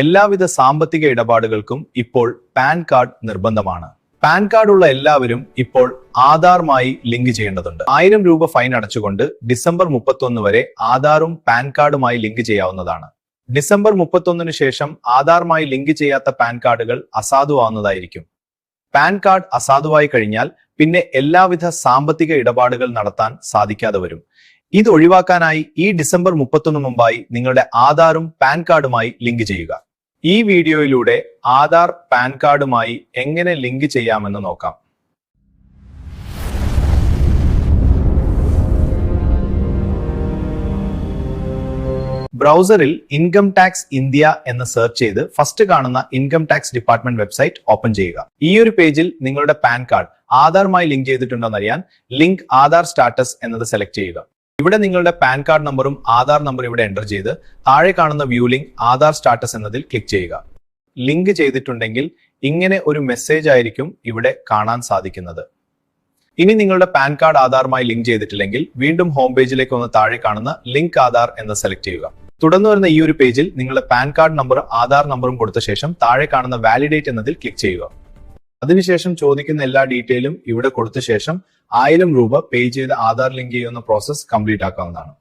എല്ലാവിധ സാമ്പത്തിക ഇടപാടുകൾക്കും ഇപ്പോൾ പാൻ കാർഡ് നിർബന്ധമാണ്. പാൻ കാർഡുള്ള എല്ലാവരും ഇപ്പോൾ ആധാറുമായി ലിങ്ക് ചെയ്യേണ്ടതുണ്ട്. ആയിരം രൂപ ഫൈൻ അടച്ചുകൊണ്ട് ഡിസംബർ മുപ്പത്തൊന്ന് വരെ ആധാറും പാൻ കാർഡുമായി ലിങ്ക് ചെയ്യാവുന്നതാണ്. ഡിസംബർ മുപ്പത്തൊന്നിന് ശേഷം ആധാറുമായി ലിങ്ക് ചെയ്യാത്ത പാൻ കാർഡുകൾ അസാധുവാകുന്നതായിരിക്കും പാൻ കാർഡ് അസാധുവായി കഴിഞ്ഞാൽ പിന്നെ എല്ലാവിധ സാമ്പത്തിക ഇടപാടുകൾ നടത്താൻ സാധിക്കാതെ വരും. ഇത് ഒഴിവാക്കാനായി ഈ ഡിസംബർ മുപ്പത്തൊന്ന് മുമ്പായി നിങ്ങളുടെ ആധാറും പാൻ കാർഡുമായി ലിങ്ക് ചെയ്യുക. ഈ വീഡിയോയിലൂടെ ആധാർ പാൻ കാർഡുമായി എങ്ങനെ ലിങ്ക് ചെയ്യാമെന്ന് നോക്കാം. ബ്രൗസറിൽ ഇൻകം ടാക്സ് ഇന്ത്യ എന്ന് സെർച്ച് ചെയ്ത് ഫസ്റ്റ് കാണുന്ന income tax department website open ചെയ്യുക. ഈ ഒരു പേജിൽ നിങ്ങളുടെ പാൻ കാർഡ് ആധാറുമായി ലിങ്ക് ചെയ്തിട്ടുണ്ടോ എന്നറിയാൻ ലിങ്ക് ആധാർ സ്റ്റാറ്റസ് എന്നത് സെലക്ട് ചെയ്യുക. ഇവിടെ നിങ്ങളുടെ പാൻ കാർഡ് നമ്പറും ആധാർ നമ്പറും ഇവിടെ എന്റർ ചെയ്ത് താഴെ കാണുന്ന വ്യൂ ലിങ്ക് ആധാർ സ്റ്റാറ്റസ് എന്നതിൽ ക്ലിക്ക് ചെയ്യുക. ലിങ്ക് ചെയ്തിട്ടുണ്ടെങ്കിൽ ഇങ്ങനെ ഒരു മെസ്സേജ് ആയിരിക്കും ഇവിടെ കാണാൻ സാധിക്കുന്നത്. ഇനി നിങ്ങളുടെ പാൻ കാർഡ് ആധാറുമായി ലിങ്ക് ചെയ്തിട്ടില്ലെങ്കിൽ വീണ്ടും ഹോം പേജിലേക്ക് ഒന്ന് താഴെ കാണുന്ന ലിങ്ക് ആധാർ എന്ന് സെലക്ട് ചെയ്യുക. തുടർന്ന് വരുന്ന ഈ ഒരു പേജിൽ നിങ്ങളുടെ പാൻ കാർഡ് നമ്പറും ആധാർ നമ്പറും കൊടുത്ത ശേഷം താഴെ കാണുന്ന വാലിഡേറ്റ് എന്നതിൽ ക്ലിക്ക് ചെയ്യുക. അതിനുശേഷം ചോദിക്കുന്ന എല്ലാ ഡീറ്റെയിലും ഇവിടെ കൊടുത്ത ശേഷം ആയിരം രൂപ പേ ചെയ്ത് ആധാർ ലിങ്ക് ചെയ്യുന്ന പ്രോസസ് കംപ്ലീറ്റ് ആക്കാവുന്നതാണ്.